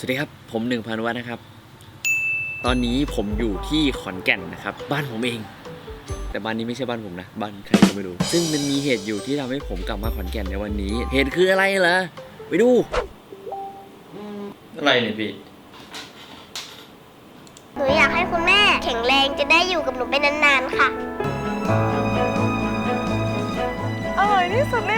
สวัสดีครับ ผมหนึ่งพันวัฒน์นะครับ ตอนนี้ผมอยู่ที่ขอนแก่นนะครับ บ้านผมเอง แต่บ้านนี้ไม่ใช่บ้านผมนะ บ้านใครก็ไม่รู้ ซึ่งมันมีเหตุอยู่ที่ทำให้ผมกลับมาขอนแก่นในวันนี้ เหตุคืออะไรเหรอไปดู อะไรเนี่ยพี่หนูอยากให้คุณแม่แข็งแรงจะได้อยู่กับหนูไปนานๆค่ะ อร่อยที่สุดใน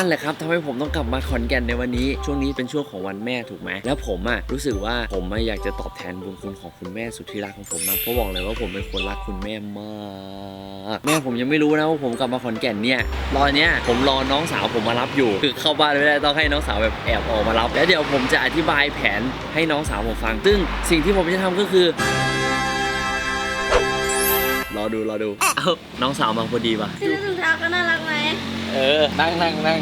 นั่นแหละครับทำให้ผมต้องกลับมาขอนแก่นในวันนี้ ช่วงนี้เป็นช่วงของวันแม่ถูกไหมแล้วผมอะรู้สึกว่าผมอะอยากจะตอบแทนบุญคุณของคุณแม่สุดที่รักของผมมากเพราะบอกเลยว่าผมเป็นคนรักคุณแม่มากแม่ผมยังไม่รู้นะว่าผมกลับมาขอนแก่นเนี่ยรอเนี้ยผมรอน้องสาวผมมารับอยู่ คือเข้าบ้านไม่ได้ต้องให้น้องสาวแบบแอบออกมารับแล้วเดี๋ยวผมจะอธิบายแผนให้น้องสาวผมฟัง ซึ่งสิ่งที่ผมจะทำก็คือรอดูรอดู เอ้าน้องสาวมาพอดีป่ะซื้อถุงเท้าก็น่ารักไหม เออ นั่งนั่งนั่ง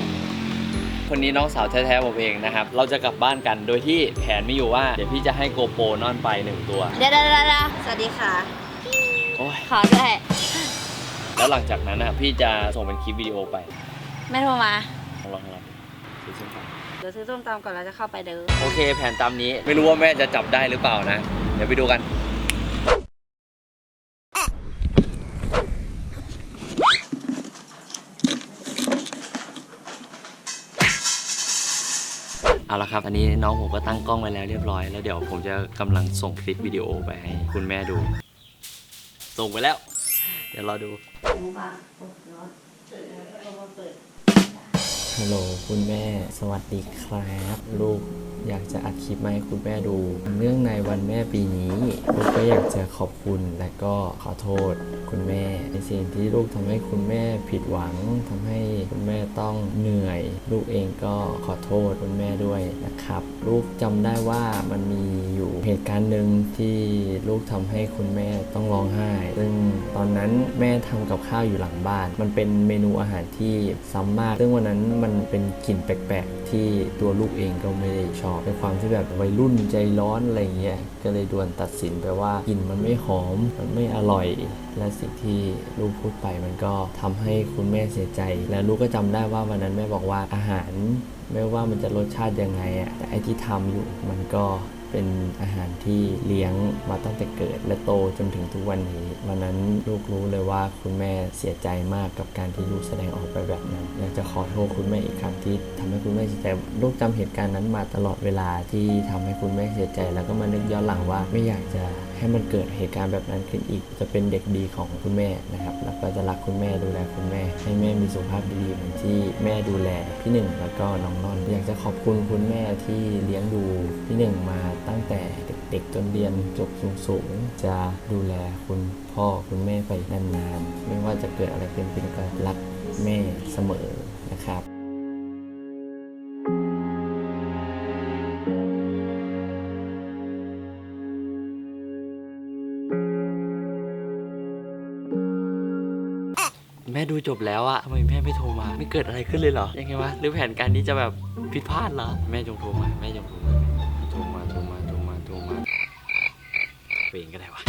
คนนี้น้องสาวแท้ๆผมเองนะครับ เราจะกลับบ้านกันโดยที่แผนไม่อยู่ว่า เดี๋ยวพี่จะให้โกโปรนอนไปหนึ่งตัว เดี๋ยวเดี๋ยวเดี๋ยวสวัสดีค่ะ โอ้ย ขอด้วย แล้วหลังจากนั้นนะพี่จะส่งเป็นคลิปวิดีโอไปแม่โทรมาลองลองลองดูสิครับเดี๋ยวซื้อส้มตำก่อนแล้วจะเข้าไปเด้อ โอเค แผนตามนี้ไม่รู้ว่าแม่จะจับได้หรือเปล่านะ เดี๋ยวไปดูกัน เอาละครับอันนี้น้องผมก็ตั้งกล้องไว้แล้วเรียบร้อยแล้วเดี๋ยวผมจะกำลังส่งคลิปวิดีโอไปให้คุณแม่ดู ส่งไปแล้ว เดี๋ยวรอดูฮัลโหลคุณแม่ สวัสดีครับ ลูก อยากจะอัดคลิปมาให้คุณแม่ดู เนื่องในวันแม่ปีนี้ลูกก็อยากจะขอบคุณและก็ขอโทษคุณแม่ ในสิ่งที่ลูกทำให้คุณแม่ผิดหวังทำให้คุณแม่ต้องเหนื่อย ลูกเองก็ขอโทษคุณแม่ด้วยนะครับ ลูกจำได้ว่ามันมีอยู่เหตุการณ์หนึ่งที่ลูกทำให้คุณแม่ต้องร้องไห้ ซึ่งตอนนั้นแม่ทำกับข้าวอยู่หลังบ้าน มันเป็นเมนูอาหารที่ซ้ำมาก ซึ่งวันนั้นมันเป็นกลิ่นแปลกๆ ที่ตัวลูกเองก็ไม่ได้ชอบเป็นความที่แบบวัยรุ่นใจร้อนอะไรเงี้ยก็เลยด่วนตัดสินไปว่ากลิ่นมันไม่หอม มันไม่อร่อย และสิ่งที่ลูกพูดไปมันก็ทำให้คุณแม่เสียใจ และลูกก็จำได้ว่าวันนั้นแม่บอกว่าอาหารไม่ว่ามันจะรสชาติยังไงอะแต่ไอที่ทำอยู่มันก็ เป็นอาหารที่เลี้ยงมาตั้งแต่เกิดและโตจนถึงทุกวันนี้วันนั้นลูกรู้เลยว่าคุณแม่เสียใจมากกับการที่ลูกแสดงออกไปแบบนั้นอยากจะขอโทษคุณแม่อีกครั้งที่ทำให้คุณแม่เสียใจลูกจำเหตุการณ์นั้นมาตลอดเวลาที่ทำให้คุณแม่เสียใจ แล้วก็มานึกย้อนหลังว่าไม่อยากจะให้มันเกิดเหตุการณ์แบบนั้นขึ้นอีก จะเป็นเด็กดีของคุณแม่นะครับ แล้วก็จะรักคุณแม่ดูแลคุณแม่ ให้แม่มีสุขภาพดีเหมือนที่แม่ดูแลพี่หนึ่งแล้วก็น้องนอนอยากจะขอบคุณคุณแม่ที่เลี้ยงดูพี่หนึ่งมาตั้งแต่เด็กๆจนเรียนจบสูงๆจะดูแลคุณพ่อคุณแม่ไปนานๆไม่ว่าจะเกิดอะไรเป็นเป็นก็รักแม่เสมอนะครับ ดูจบแล้วอะทำไมแม่ไม่โทรมาไม่เกิดอะไรขึ้นเลยเหรอ ยังไงวะ หรือแผนการนี้จะแบบผิดพลาดเหรอ แม่จงโทรมา แม่จงโทรมา โทรมา โทรมา โทรมา โทรมาเปลี่ยนก็ได้วะ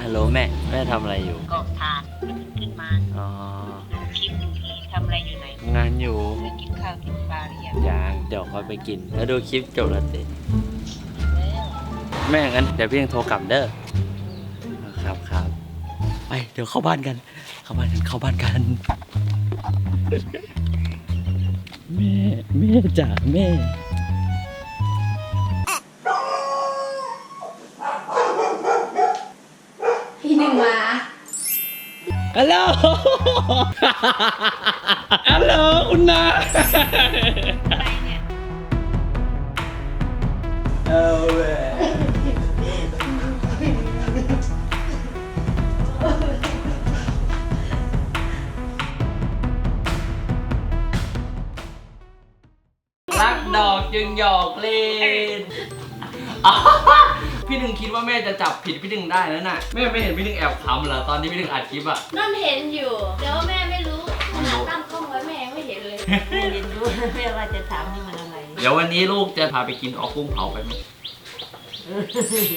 ฮัลโหลแม่ แม่ทำอะไรอยู่ กรอกทานขึ้นมาอ๋อดูคลิปดูทีทำอะไรอยู่ไหนงานอยู่ได้กินข้าวกินปลาหรือยังยังเดี๋ยวค่อยไปกิน แล้วดูคลิปจบแล้วสิแล้ว แม่งั้นเดี๋ยวพี่ยังโทรกลับเด้อครับครับ ไปเดี๋ยวเข้าบ้านกัน เข้าบ้านกันเข้าบ้านกันแม่แม่จ๋าแม่พี่หนึ่งมาฮัลโหลฮัลโหลคุณนา จึงหยอกเล่นอ๋อพี่หนึ่งคิดว่าแม่จะจับผิดพี่หนึ่งได้แล้วน่ะแม่ไม่เห็นพี่หนึ่งแอบขำเหรอตอนที่พี่หนึ่งอัดคลิปอะนั่นเห็นอยู่แต่ว่าแม่ไม่รู้ขนาดตั้งกล้องไว้แม่ยังไม่เห็นเลยไม่เรียนรู้แม่ว่าจะถามนี่มันอะไร เดี๋ยววันนี้ลูกจะพาไปกินออกกุ้งเผาไปไหม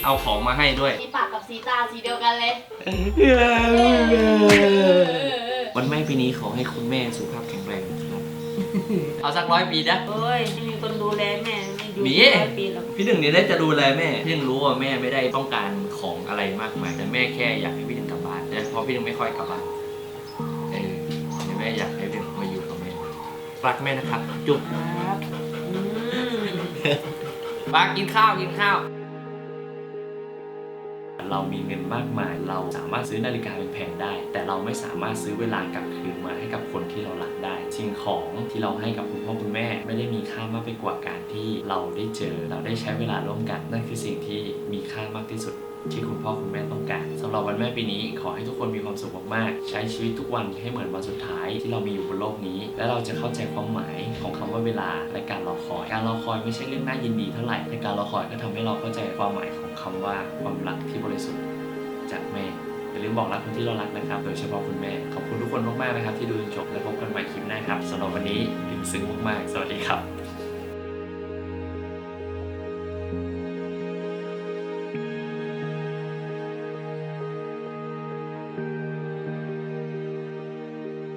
เอาของมาให้ด้วยมีปากกับสีตาสีเดียวกันเลย วันแม่ปีนี้ขอให้คุณแม่สุขภาพแข็งแรงนะครับ เอาสักร้อยปีนะ โอ้ยไม่มีคนดูแลแม่ไม่อยู่มี ร้อยปีหรอกพี่หนึ่งเนี่ยได้จะดูแลแม่พี่หนึ่งรู้ว่าแม่ไม่ได้ต้องการของอะไรมากมายแต่แม่แค่อยากให้พี่หนึ่งกลับบ้านนะเพราะพี่หนึ่งไม่ค่อยกลับบ้านเออแต่แม่อยากให้พี่หนึ่งมาอยู่กับแม่รักแม่นะครับ จุ๊บครับอืม ปากินข้าวกินข้าว เรามีเงินมากมาย เราสามารถซื้อนาฬิกาแพงๆได้ แต่เราไม่สามารถซื้อเวลากลับคืนมาให้กับคนที่เรารักได้สิ่งของที่เราให้กับคุณพ่อคุณแม่ ไม่ได้มีค่ามากไปกว่าการที่เราได้เจอ เราได้ใช้เวลาร่วมกันนั่นคือสิ่งที่มีค่ามากที่สุดที่คุณพ่อคุณแม่ต้องการสำหรับวันแม่ปีนี้ ขอให้ทุกคนมีความสุขมากๆ ใช้ชีวิตทุกวันให้เหมือนวันสุดท้ายที่เรามีอยู่บนโลกนี้ และเราจะเข้าใจความหมายของคำว่าเวลาและการรอคอย การรอคอยไม่ใช่เรื่องน่ายินดีเท่าไหร่แต่การรอคอยก็ทำให้เราเข้าใจความหมายของคำว่าความรักที่บริสุทธิ์จากแม่อย่าลืมบอกรักคนที่เรารักนะครับ โดยเฉพาะคุณแม่ ขอบคุณทุกคนมากๆนะครับ ที่ดูจนจบและพบกันใหม่คลิปหน้าครับสำหรับวันนี้ถึงซึ้งมากๆ สวัสดีครับ